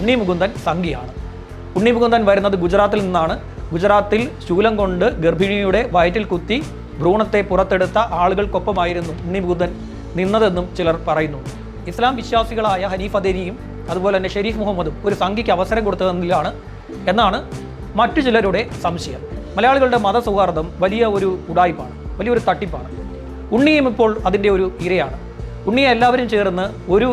ഉണ്ണി മുകുന്ദൻ സംഘിയാണ്. ഉണ്ണി മുകുന്ദൻ വരുന്നത് ഗുജറാത്തിൽ നിന്നാണ്. ഗുജറാത്തിൽ ശൂലം കൊണ്ട് ഗർഭിണിയുടെ വയറ്റിൽ കുത്തി ഭ്രൂണത്തെ പുറത്തെടുത്ത ആളുകൾക്കൊപ്പമായിരുന്നു ഉണ്ണി മുകുന്ദൻ നിന്നതെന്നും ചിലർ പറയുന്നു ഇസ്ലാം വിശ്വാസികളായ ഹനീഫ് അദേരിയും അതുപോലെ തന്നെ ഷെരീഫ് മുഹമ്മദും ഒരു സംഘിക്ക് അവസരം കൊടുത്തതെന്നിലാണ് എന്നാണ് മറ്റു ചിലരുടെ സംശയം. മലയാളികളുടെ മതസൗഹാർദ്ദം വലിയ ഒരു ഉടായ്പാണ് വലിയൊരു തട്ടിപ്പാണ്. ഉണ്ണിയും ഇപ്പോൾ അതിന്റെ ഒരു ഇരയാണ്. ഉണ്ണിയെ എല്ലാവരും ചേർന്ന് ഒരു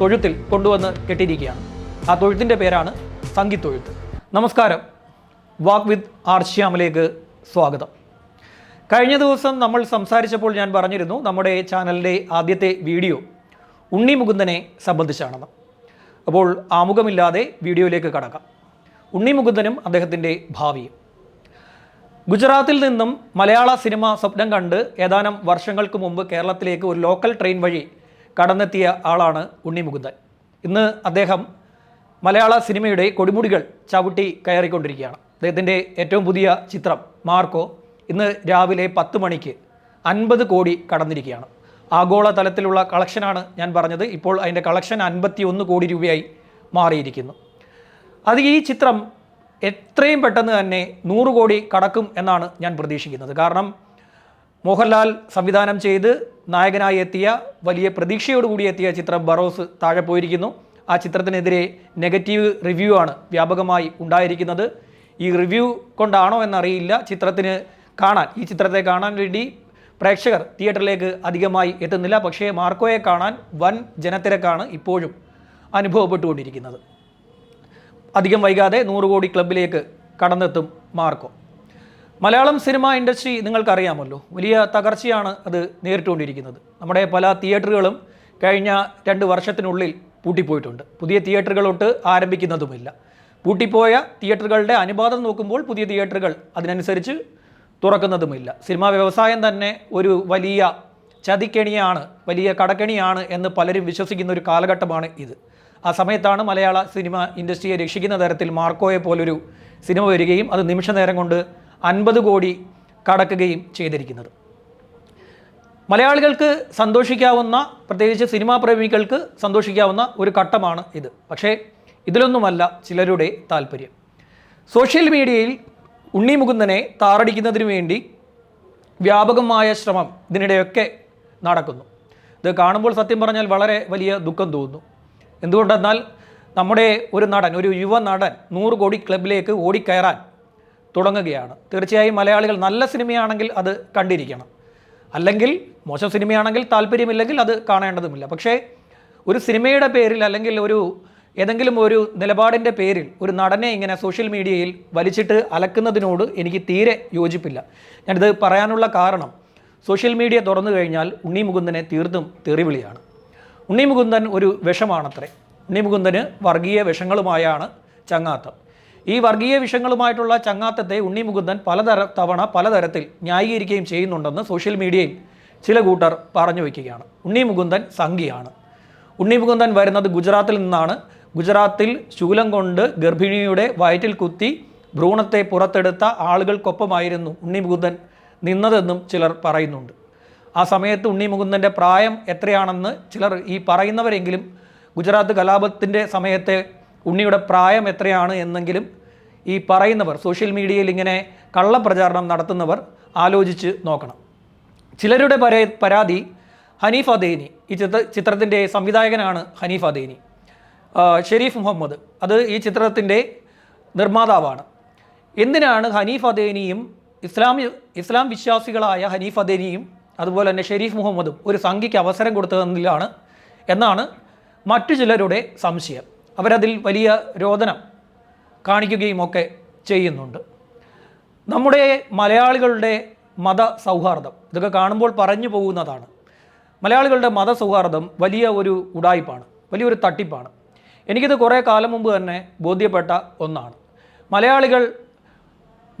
തൊഴുത്തിൽ കൊണ്ടുവന്ന് കെട്ടിയിരിക്കുകയാണ്. ആ തൊഴുത്തിന്റെ പേരാണ് സംഗീത്തൊഴുത്ത്. നമസ്കാരം. വാക്ക് വിത്ത് ആർഷ്യാമിലേക്ക് സ്വാഗതം. കഴിഞ്ഞ ദിവസം നമ്മൾ സംസാരിച്ചപ്പോൾ ഞാൻ പറഞ്ഞിരുന്നു നമ്മുടെ ചാനലിന്റെ ആദ്യത്തെ വീഡിയോ ഉണ്ണി മുകുന്ദനെ സംബന്ധിച്ചാണെന്ന്. അപ്പോൾ ആമുഖമില്ലാതെ വീഡിയോയിലേക്ക് കടക്കാം. ഉണ്ണി മുകുന്ദനും അദ്ദേഹത്തിന്റെ ഭാവിയും. ഗുജറാത്തിൽ നിന്നും മലയാള സിനിമ സ്വപ്നം കണ്ട് ഏതാനും വർഷങ്ങൾക്ക് മുമ്പ് കേരളത്തിലേക്ക് ഒരു ലോക്കൽ ട്രെയിൻ വഴി കടന്നെത്തിയ ആളാണ് ഉണ്ണി മുകുന്ദൻ. ഇന്ന് അദ്ദേഹം മലയാള സിനിമയുടെ കൊടിമുടികൾ ചവിട്ടി കയറിക്കൊണ്ടിരിക്കുകയാണ്. അദ്ദേഹത്തിന്റെ ഏറ്റവും പുതിയ ചിത്രം മാർക്കോ ഇന്ന് രാവിലെ പത്ത് മണിക്ക് അൻപത് കോടി കടന്നിരിക്കുകയാണ്. ആഗോള തലത്തിലുള്ള കളക്ഷനാണ് ഞാൻ പറഞ്ഞത്. ഇപ്പോൾ അതിന്റെ കളക്ഷൻ അൻപത്തി ഒന്ന് കോടി രൂപയായി മാറിയിരിക്കുന്നു. അത് ഈ ചിത്രം എത്രയും പെട്ടെന്ന് തന്നെ നൂറ് കോടി കടക്കും എന്നാണ് ഞാൻ പ്രതീക്ഷിക്കുന്നത്. കാരണം മോഹൻലാൽ സംവിധാനം ചെയ്ത് നായകനായി എത്തിയ വലിയ പ്രതീക്ഷയോടുകൂടി എത്തിയ ചിത്രം ബറോസ് താഴെ പോയിരിക്കുന്നു. ആ ചിത്രത്തിനെതിരെ നെഗറ്റീവ് റിവ്യൂ ആണ് വ്യാപകമായി ഉണ്ടായിരിക്കുന്നത്. ഈ റിവ്യൂ കൊണ്ടാണോ എന്നറിയില്ല. ചിത്രത്തിന് കാണാൻ ഈ ചിത്രത്തെ കാണാൻ വേണ്ടി പ്രേക്ഷകർ തിയേറ്ററിലേക്ക് അധികമായി എത്തുന്നില്ല. പക്ഷേ മാർക്കോയെ കാണാൻ വൻ ജനത്തിരക്കാണ് ഇപ്പോഴും അനുഭവപ്പെട്ടുകൊണ്ടിരിക്കുന്നത്. അധികം വൈകാതെ നൂറ് കോടി ക്ലബിലേക്ക് കടന്നെത്തും മാർക്കോ. മലയാളം സിനിമ ഇൻഡസ്ട്രി നിങ്ങൾക്കറിയാമല്ലോ. വലിയ തകർച്ചയാണ് അത് നേരിട്ടുകൊണ്ടിരിക്കുന്നത്. നമ്മുടെ പല തിയേറ്ററുകളും കഴിഞ്ഞ രണ്ട് വർഷത്തിനുള്ളിൽ പൂട്ടിപ്പോയിട്ടുണ്ട്. പുതിയ തിയേറ്ററുകളോട്ട് ആരംഭിക്കുന്നതുമില്ല. പൂട്ടിപ്പോയ തിയേറ്ററുകളുടെ അനുപാതം നോക്കുമ്പോൾ പുതിയ തിയേറ്ററുകൾ അതിനനുസരിച്ച് തുറക്കുന്നതുമില്ല. സിനിമാ വ്യവസായം തന്നെ ഒരു വലിയ ചതിക്കെണിയാണ് വലിയ കടക്കെണിയാണ് എന്ന് പലരും വിശ്വസിക്കുന്ന ഒരു കാലഘട്ടമാണ് ഇത്. ആ സമയത്താണ് മലയാള സിനിമ ഇൻഡസ്ട്രിയെ രക്ഷിക്കുന്ന തരത്തിൽ മാർക്കോയെ പോലൊരു സിനിമ വരികയും അത് നിമിഷ നേരം കൊണ്ട് അൻപത് കോടി കടക്കുകയും ചെയ്തിരിക്കുന്നത്. മലയാളികൾക്ക് സന്തോഷിക്കാവുന്ന പ്രത്യേകിച്ച് സിനിമാ പ്രേമികൾക്ക് സന്തോഷിക്കാവുന്ന ഒരു ഘട്ടമാണ് ഇത്. പക്ഷേ ഇതിലൊന്നുമല്ല ചിലരുടെ താല്പര്യം. സോഷ്യൽ മീഡിയയിൽ ഉണ്ണി മുകുന്ദനെ താറടിക്കുന്നതിന് വേണ്ടി വ്യാപകമായ ശ്രമം ഇതിനിടെയൊക്കെ നടക്കുന്നു. ഇത് കാണുമ്പോൾ സത്യം പറഞ്ഞാൽ വളരെ വലിയ ദുഃഖം തോന്നുന്നു. എന്തുകൊണ്ടെന്നാൽ നമ്മുടെ ഒരു നടൻ ഒരു യുവ നടൻ നൂറ് കോടി ക്ലബിലേക്ക് ഓടിക്കയറാൻ തുടങ്ങുകയാണ്. തീർച്ചയായും മലയാളികൾ നല്ല സിനിമയാണെങ്കിൽ അത് കണ്ടിരിക്കണം. അല്ലെങ്കിൽ മോശം സിനിമയാണെങ്കിൽ താല്പര്യമില്ലെങ്കിൽ അത് കാണേണ്ടതുമില്ല. പക്ഷേ ഒരു സിനിമയുടെ പേരിൽ അല്ലെങ്കിൽ ഒരു ഏതെങ്കിലും ഒരു നിലപാടിന്റെ പേരിൽ ഒരു നടനെ ഇങ്ങനെ സോഷ്യൽ മീഡിയയിൽ വലിച്ചിട്ട് അലക്കുന്നതിനോട് എനിക്ക് തീരെ യോജിപ്പില്ല. ഞാനിത് പറയാനുള്ള കാരണം സോഷ്യൽ മീഡിയ തുറന്നു കഴിഞ്ഞാൽ ഉണ്ണി മുകുന്ദനെ തീർത്തും തെറിവിളിയാണ്. ഉണ്ണി മുകുന്ദൻ ഒരു വിഷമാണത്രേ. ഉണ്ണി മുകുന്ദന് വർഗീയ വിഷങ്ങളുമായാണ് ചങ്ങാത്തം. ഈ വർഗീയ വിഷയങ്ങളുമായിട്ടുള്ള ചങ്ങാത്തത്തെ ഉണ്ണി മുകുന്ദൻ പലതര തവണ പലതരത്തിൽ ന്യായീകരിക്കുകയും ചെയ്യുന്നുണ്ടെന്ന് സോഷ്യൽ മീഡിയയിൽ ചില കൂട്ടർ പറഞ്ഞു വയ്ക്കുകയാണ്. ഉണ്ണി മുകുന്ദൻ സംഘിയാണ്. ഉണ്ണി മുകുന്ദൻ വരുന്നത് ഗുജറാത്തിൽ നിന്നാണ്. ഗുജറാത്തിൽ ശൂലം കൊണ്ട് ഗർഭിണിയുടെ വയറ്റിൽ കുത്തി ഭ്രൂണത്തെ പുറത്തെടുത്ത ആളുകൾക്കൊപ്പമായിരുന്നു ഉണ്ണി മുകുന്ദൻ നിന്നതെന്നും ചിലർ പറയുന്നുണ്ട്. ആ സമയത്ത് ഉണ്ണി മുകുന്ദന്റെ പ്രായം എത്രയാണെന്ന് ചിലർ ഈ പറയുന്നവരെങ്കിലും ഗുജറാത്ത് കലാപത്തിന്റെ സമയത്തെ ഉണ്ണിയുടെ പ്രായം എത്രയാണ് എന്നെങ്കിലും ഈ പറയുന്നവർ സോഷ്യൽ മീഡിയയിൽ ഇങ്ങനെ കള്ളപ്രചാരണം നടത്തുന്നവർ ആലോചിച്ച് നോക്കണം. ചിലരുടെ പരാ പരാതി ഹനീഫ് അദേനി ഈ ചിത്ര ചിത്രത്തിന്റെ സംവിധായകനാണ് ഹനീഫ് അദേനി ഷെരീഫ് മുഹമ്മദ്. അത് ഈ ചിത്രത്തിന്റെ നിർമ്മാതാവാണ്. എന്തിനാണ് ഹനീഫ് അദേനിയും ഇസ്ലാം ഇസ്ലാം വിശ്വാസികളായ ഹനീഫ് അദേനിയും അതുപോലെ തന്നെ ഷെരീഫ് മുഹമ്മദും ഒരു സംഖ്യയ്ക്ക് അവസരം കൊടുത്തതെന്നിലാണ് എന്നാണ് മറ്റു ചിലരുടെ സംശയം. അവരതിൽ വലിയ രോദനം കാണിക്കുകയും ഒക്കെ ചെയ്യുന്നുണ്ട്. നമ്മുടെ മലയാളികളുടെ മത സൗഹാർദ്ദം ഇതൊക്കെ കാണുമ്പോൾ പറഞ്ഞു പോകുന്നതാണ്. മലയാളികളുടെ മത സൗഹാർദ്ദം വലിയ ഒരു ഉടായ്പാണ് വലിയൊരു തട്ടിപ്പാണ്. എനിക്കിത് കുറേ കാലം മുമ്പ് തന്നെ ബോധ്യപ്പെട്ട ഒന്നാണ്. മലയാളികൾ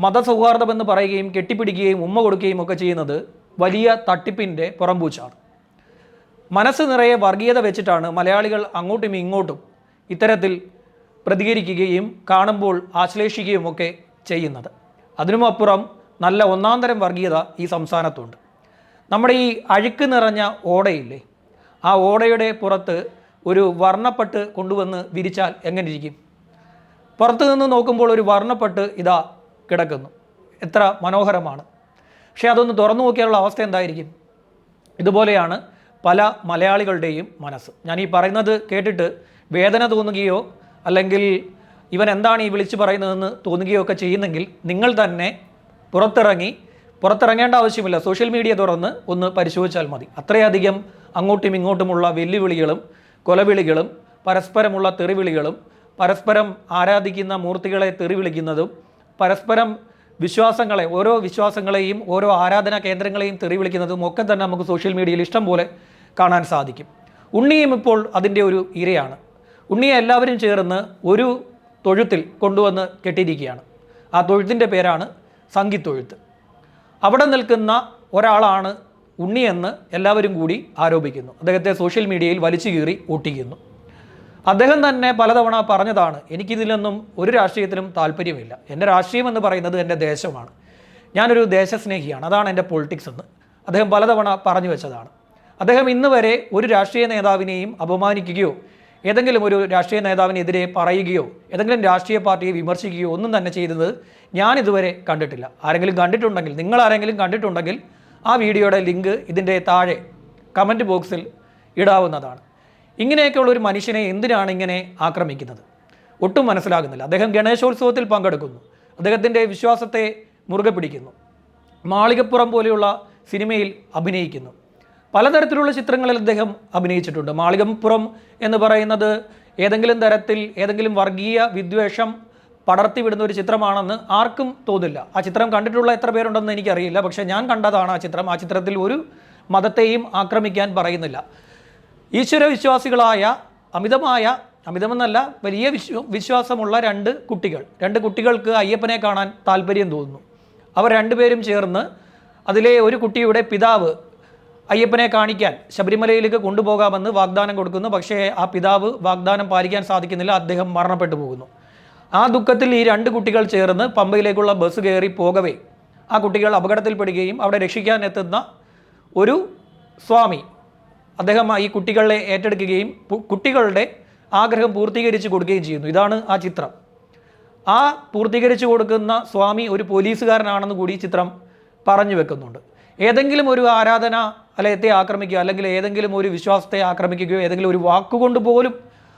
മതസൗഹാർദ്ദമെന്ന് പറയുകയും കെട്ടിപ്പിടിക്കുകയും ഉമ്മ കൊടുക്കുകയും ഒക്കെ ചെയ്യുന്നത് വലിയ തട്ടിപ്പിന്റെ പുറംപൂച്ചാണ്. മനസ്സ് നിറയെ വർഗീയത വെച്ചിട്ടാണ് മലയാളികൾ അങ്ങോട്ടും ഇങ്ങോട്ടും ഇത്തരത്തിൽ പ്രതികരിക്കുകയും കാണുമ്പോൾ ആശ്ലേഷിക്കുകയും ഒക്കെ ചെയ്യുന്നത്. അതിനുമപ്പുറം നല്ല ഒന്നാം തരം വർഗീയത ഈ സംസ്ഥാനത്തുണ്ട്. നമ്മുടെ ഈ അഴുക്ക് നിറഞ്ഞ ഓടയില്ലേ? ആ ഓടയുടെ പുറത്ത് ഒരു വർണപ്പെട്ട് കൊണ്ടുവന്ന് വിരിച്ചാൽ എങ്ങനെ ഇരിക്കും പുറത്തു നിന്ന് നോക്കുമ്പോൾ ഒരു വർണപ്പെട്ട് ഇതാ കിടക്കുന്നു. എത്ര മനോഹരമാണ്. പക്ഷേ അതൊന്ന് തുറന്നു നോക്കിയാലുള്ള അവസ്ഥ എന്തായിരിക്കും? ഇതുപോലെയാണ് പല മലയാളികളുടെയും മനസ്സ്. ഞാൻ ഈ പറയുന്നത് കേട്ടിട്ട് വേദന തോന്നുകയോ അല്ലെങ്കിൽ ഇവൻ എന്താണ് ഈ വിളിച്ചു പറയുന്നതെന്ന് തോന്നുകയോ ഒക്കെ ചെയ്യുന്നെങ്കിൽ നിങ്ങൾ തന്നെ പുറത്തിറങ്ങി പുറത്തിറങ്ങേണ്ട ആവശ്യമില്ല. സോഷ്യൽ മീഡിയ തുറന്ന് ഒന്ന് പരിശോധിച്ചാൽ മതി. അത്രയധികം അങ്ങോട്ടും ഇങ്ങോട്ടുമുള്ള വെല്ലുവിളികളും കൊലവിളികളും പരസ്പരമുള്ള തെറിവിളികളും പരസ്പരം ആരാധിക്കുന്ന മൂർത്തികളെ തെറിവിളിക്കുന്നതും പരസ്പരം വിശ്വാസങ്ങളെ ഓരോ വിശ്വാസങ്ങളെയും ഓരോ ആരാധനാ കേന്ദ്രങ്ങളെയും തെറിവിളിക്കുന്നതും ഒക്കെ തന്നെ നമുക്ക് സോഷ്യൽ മീഡിയയിൽ ഇഷ്ടം പോലെ കാണാൻ സാധിക്കും. ഉണ്ണിയും ഇപ്പോൾ അതിന്റെ ഒരു ഇരയാണ്. ഉണ്ണിയെ എല്ലാവരും ചേർന്ന് ഒരു തൊഴുത്തിൽ കൊണ്ടുവന്ന് കെട്ടിയിരിക്കുകയാണ്. ആ തൊഴുത്തിന്റെ പേരാണ് സംഗീത്തൊഴുത്ത്. അവിടെ നിൽക്കുന്ന ഒരാളാണ് ഉണ്ണിയെന്ന് എല്ലാവരും കൂടി ആരോപിക്കുന്നു. അദ്ദേഹത്തെ സോഷ്യൽ മീഡിയയിൽ വലിച്ചു കീറി ഒട്ടിക്കുന്നു. അദ്ദേഹം തന്നെ പലതവണ പറഞ്ഞതാണ് എനിക്കിതിലൊന്നും ഒരു രാഷ്ട്രീയത്തിലും താല്പര്യമില്ല. എന്റെ രാഷ്ട്രീയം എന്ന് പറയുന്നത് എന്റെ ദേശമാണ്. ഞാനൊരു ദേശസ്നേഹിയാണ്. അതാണ് എന്റെ പൊളിറ്റിക്സ് എന്ന്. അദ്ദേഹം പലതവണ പറഞ്ഞു വെച്ചതാണ്. അദ്ദേഹം ഇന്ന് വരെ ഒരു രാഷ്ട്രീയ നേതാവിനെയും അപമാനിക്കുകയോ ഏതെങ്കിലും ഒരു രാഷ്ട്രീയ നേതാവിനെതിരെ പറയുകയോ ഏതെങ്കിലും രാഷ്ട്രീയ പാർട്ടിയെ വിമർശിക്കുകയോ ഒന്നും തന്നെ ചെയ്തത് ഞാൻ ഇതുവരെ കണ്ടിട്ടില്ല. ആരെങ്കിലും കണ്ടിട്ടുണ്ടെങ്കിൽ നിങ്ങൾ ആരെങ്കിലും കണ്ടിട്ടുണ്ടെങ്കിൽ ആ വീഡിയോയുടെ ലിങ്ക് ഇതിന്റെ താഴെ കമന്റ് ബോക്സിൽ ഇടാവുന്നതാണ്. ഇങ്ങനെയൊക്കെയുള്ള ഒരു മനുഷ്യനെ എന്തിനാണ് ഇങ്ങനെ ആക്രമിക്കുന്നത്? ഒട്ടും മനസ്സിലാകുന്നില്ല. അദ്ദേഹം ഗണേശോത്സവത്തിൽ പങ്കെടുക്കുന്നു. അദ്ദേഹത്തിന്റെ വിശ്വാസത്തെ മുറുകെ പിടിക്കുന്നു മാളികപ്പുറം പോലെയുള്ള സിനിമയിൽ അഭിനയിക്കുന്നു. പലതരത്തിലുള്ള ചിത്രങ്ങളിൽ അദ്ദേഹം അഭിനയിച്ചിട്ടുണ്ട്. മാളികപ്പുറം എന്ന് പറയുന്നത് ഏതെങ്കിലും തരത്തിൽ ഏതെങ്കിലും വർഗീയ വിദ്വേഷം പടർത്തിവിടുന്ന ഒരു ചിത്രമാണെന്ന് ആർക്കും തോന്നില്ല. ആ ചിത്രം കണ്ടിട്ടുള്ള എത്ര പേരുണ്ടെന്ന് എനിക്കറിയില്ല. പക്ഷേ ഞാൻ കണ്ടതാണ് ആ ചിത്രം. ആ ചിത്രത്തിൽ ഒരു മതത്തെയും ആക്രമിക്കാൻ പറയുന്നില്ല. ഈശ്വര വിശ്വാസികളായ അമിതമായ അമിതമെന്നല്ല വലിയ വിശ്വ വിശ്വാസമുള്ള രണ്ട് കുട്ടികൾ. രണ്ട് കുട്ടികൾക്ക് അയ്യപ്പനെ കാണാൻ താല്പര്യം തോന്നുന്നു. അവർ രണ്ടുപേരും ചേർന്ന് അതിലെ ഒരു കുട്ടിയുടെ പിതാവ് അയ്യപ്പനെ കാണിക്കാൻ ശബരിമലയിലേക്ക് കൊണ്ടുപോകാമെന്ന് വാഗ്ദാനം കൊടുക്കുന്നു. പക്ഷേ ആ പിതാവ് വാഗ്ദാനം പാലിക്കാൻ സാധിക്കുന്നില്ല. അദ്ദേഹം മരണപ്പെട്ടു പോകുന്നു. ആ ദുഃഖത്തിൽ ഈ രണ്ട് കുട്ടികൾ ചേർന്ന് പമ്പയിലേക്കുള്ള ബസ് കയറി പോകവേ. ആ കുട്ടികൾ അപകടത്തിൽപ്പെടുകയും അവിടെ രക്ഷിക്കാൻ എത്തുന്ന ഒരു സ്വാമി അദ്ദേഹം ഈ കുട്ടികളെ ഏറ്റെടുക്കുകയും കുട്ടികളുടെ ആഗ്രഹം പൂർത്തീകരിച്ച് കൊടുക്കുകയും ചെയ്യുന്നു. ഇതാണ് ആ ചിത്രം. ആ പൂർത്തീകരിച്ചു കൊടുക്കുന്ന സ്വാമി ഒരു പോലീസുകാരനാണെന്ന് കൂടി ചിത്രം പറഞ്ഞു വെക്കുന്നുണ്ട്. ഏതെങ്കിലും ഒരു ആരാധന അലയത്തെ ആക്രമിക്കുകയോ അല്ലെങ്കിൽ ഏതെങ്കിലും ഒരു വിശ്വാസത്തെ ആക്രമിക്കുകയോ ഏതെങ്കിലും ഒരു വാക്കുകൊണ്ട് പോലും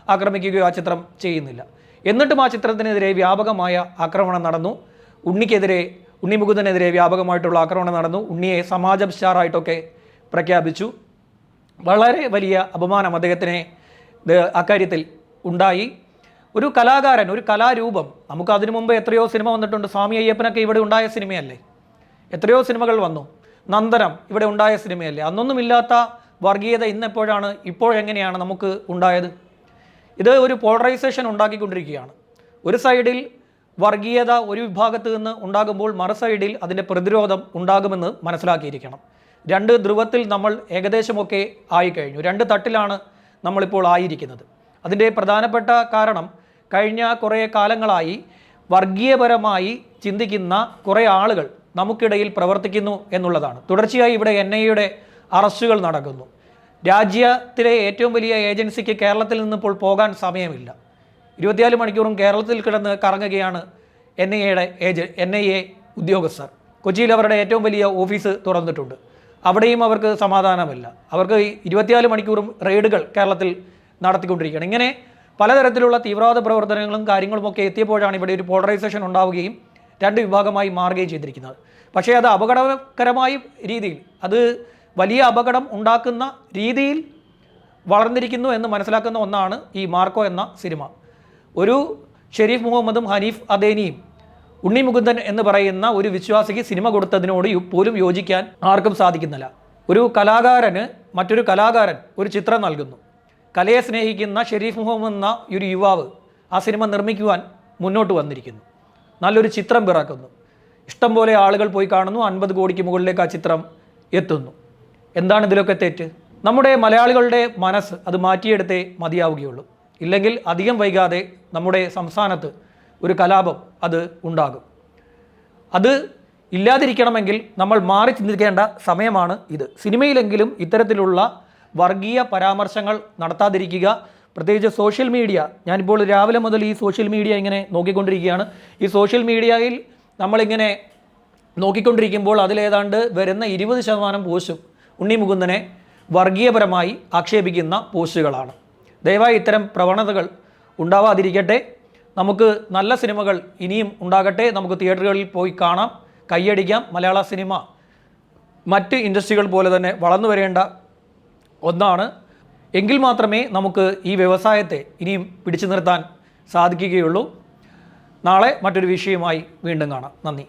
ആക്രമിക്കുകയോ ആ ചിത്രം ചെയ്യുന്നില്ല. എന്നിട്ടും ആ ചിത്രത്തിനെതിരെ വ്യാപകമായ ആക്രമണം നടന്നു. ഉണ്ണിക്കെതിരെ ഉണ്ണി മുകുന്ദനെതിരെ വ്യാപകമായിട്ടുള്ള ആക്രമണം നടന്നു. ഉണ്ണിയെ സമാജപ്ഷാറായിട്ടൊക്കെ പ്രഖ്യാപിച്ചു. വളരെ വലിയ അപമാനം അദ്ദേഹത്തിന് അക്കാര്യത്തിൽ ഉണ്ടായി. ഒരു കലാകാരൻ ഒരു കലാരൂപം. നമുക്ക് അതിനു മുമ്പ് എത്രയോ സിനിമ വന്നിട്ടുണ്ട്. സ്വാമി അയ്യപ്പനൊക്കെ ഇവിടെ ഉണ്ടായ സിനിമയല്ലേ? എത്രയോ സിനിമകൾ വന്നു. നന്ദനം ഇവിടെ ഉണ്ടായ സിനിമയല്ലേ? അന്നൊന്നുമില്ലാത്ത വർഗീയത ഇന്നെപ്പോഴാണ് ഇപ്പോഴെങ്ങനെയാണ് നമുക്ക് ഉണ്ടായത്? ഇത് ഒരു പോളറൈസേഷൻ ഉണ്ടാക്കിക്കൊണ്ടിരിക്കുകയാണ്. ഒരു സൈഡിൽ വർഗീയത ഒരു വിഭാഗത്ത് നിന്ന് ഉണ്ടാകുമ്പോൾ മറു സൈഡിൽ അതിന്റെ പ്രതിരോധം ഉണ്ടാകുമെന്ന് മനസ്സിലാക്കിയിരിക്കണം. രണ്ട് ധ്രുവത്തിൽ നമ്മൾ ഏകദേശമൊക്കെ ആയിക്കഴിഞ്ഞു. രണ്ട് തട്ടിലാണ് നമ്മളിപ്പോൾ ആയിരിക്കുന്നത്. അതിന്റെ പ്രധാനപ്പെട്ട കാരണം കഴിഞ്ഞ കുറേ കാലങ്ങളായി വർഗീയപരമായി ചിന്തിക്കുന്ന കുറേ ആളുകൾ നമുക്കിടയിൽ പ്രവർത്തിക്കുന്നു എന്നുള്ളതാണ്. തുടർച്ചയായി ഇവിടെ എൻ ഐ യുടെ അറസ്റ്റുകൾ നടക്കുന്നു. രാജ്യത്തിലെ ഏറ്റവും വലിയ ഏജൻസിക്ക് കേരളത്തിൽ നിന്നിപ്പോൾ പോകാൻ സമയമില്ല. ഇരുപത്തിനാല് മണിക്കൂറും കേരളത്തിൽ കിടന്ന് കറങ്ങുകയാണ് എൻ ഐ എയുടെ ഏജ എൻ ഐ എ ഉദ്യോഗസ്ഥർ. കൊച്ചിയിൽ അവരുടെ ഏറ്റവും വലിയ ഓഫീസ് തുറന്നിട്ടുണ്ട്. അവിടെയും അവർക്ക് സമാധാനമില്ല. അവർക്ക് ഇരുപത്തിനാല് മണിക്കൂറും റെയ്ഡുകൾ കേരളത്തിൽ നടത്തിക്കൊണ്ടിരിക്കുകയാണ്. ഇങ്ങനെ പലതരത്തിലുള്ള തീവ്രവാദ പ്രവർത്തനങ്ങളും കാര്യങ്ങളുമൊക്കെ എത്തിയപ്പോഴാണ് ഇവിടെ ഒരു പോളറൈസേഷൻ ഉണ്ടാവുകയും രണ്ട് വിഭാഗമായി മാറുകയും ചെയ്തിരിക്കുന്നത്. പക്ഷേ അത് അപകടകരമായ രീതിയിൽ അത് വലിയ അപകടം ഉണ്ടാക്കുന്ന രീതിയിൽ വളർന്നിരിക്കുന്നു എന്ന് മനസ്സിലാക്കുന്ന ഒന്നാണ് ഈ മാർക്കോ എന്ന സിനിമ. ഒരു ഷെരീഫ് മുഹമ്മദും ഹനീഫ് അദേനിയും ഉണ്ണി മുകുന്ദൻ എന്ന് പറയുന്ന ഒരു വിശ്വാസിക്ക് സിനിമ കൊടുത്തതിനോട് പോലും യോജിക്കാൻ ആർക്കും സാധിക്കുന്നില്ല. ഒരു കലാകാരന് മറ്റൊരു കലാകാരൻ ഒരു ചിത്രം നൽകുന്നു. കലയെ സ്നേഹിക്കുന്ന ഷെരീഫ് മുഹമ്മദ് എന്ന ഒരു യുവാവ് ആ സിനിമ നിർമ്മിക്കുവാൻ മുന്നോട്ട് വന്നിരിക്കുന്നു. നല്ലൊരു ചിത്രം പിറക്കുന്നു. ഇഷ്ടം പോലെ ആളുകൾ പോയി കാണുന്നു അൻപത് കോടിക്ക് മുകളിലേക്ക് ആ ചിത്രം എത്തുന്നു. എന്താണ് ഇതിലൊക്കെ തെറ്റ്? നമ്മുടെ മലയാളികളുടെ മനസ്സ് അത് മാറ്റിയെടുത്തേ മതിയാവുകയുള്ളൂ. ഇല്ലെങ്കിൽ അധികം വൈകാതെ നമ്മുടെ സംസ്ഥാനത്ത് ഒരു കലാപം അത് ഉണ്ടാകും. അത് ഇല്ലാതിരിക്കണമെങ്കിൽ നമ്മൾ മാറി ചിന്തിക്കേണ്ട സമയമാണ് ഇത്. സിനിമയിലെങ്കിലും ഇത്തരത്തിലുള്ള വർഗീയ പരാമർശങ്ങൾ നടത്താതിരിക്കുക പ്രത്യേകിച്ച് സോഷ്യൽ മീഡിയ ഞാനിപ്പോൾ രാവിലെ മുതൽ ഈ സോഷ്യൽ മീഡിയ ഇങ്ങനെ നോക്കിക്കൊണ്ടിരിക്കുകയാണ്. ഈ സോഷ്യൽ മീഡിയയിൽ നമ്മളിങ്ങനെ നോക്കിക്കൊണ്ടിരിക്കുമ്പോൾ അതിലേതാണ്ട് വരുന്ന ഇരുപത് ശതമാനം പോസ്റ്റും ഉണ്ണി മുകുന്ദനെ വർഗീയപരമായി ആക്ഷേപിക്കുന്ന പോസ്റ്റുകളാണ്. ദയവായി ഇത്തരം പ്രവണതകൾ ഉണ്ടാവാതിരിക്കട്ടെ. നമുക്ക് നല്ല സിനിമകൾ ഇനിയും ഉണ്ടാകട്ടെ. നമുക്ക് തിയേറ്ററുകളിൽ പോയി കാണാം കൈയടിക്കാം. മലയാള സിനിമ മറ്റ് ഇൻഡസ്ട്രികൾ പോലെ തന്നെ വളർന്നു വരേണ്ട ഒന്നാണ്. എങ്കിൽ മാത്രമേ നമുക്ക് ഈ വ്യവസായത്തെ ഇനിയും പിടിച്ചു നിർത്താൻ സാധിക്കുകയുള്ളൂ. നാളെ മറ്റൊരു വിഷയമായി വീണ്ടും കാണാം. നന്ദി.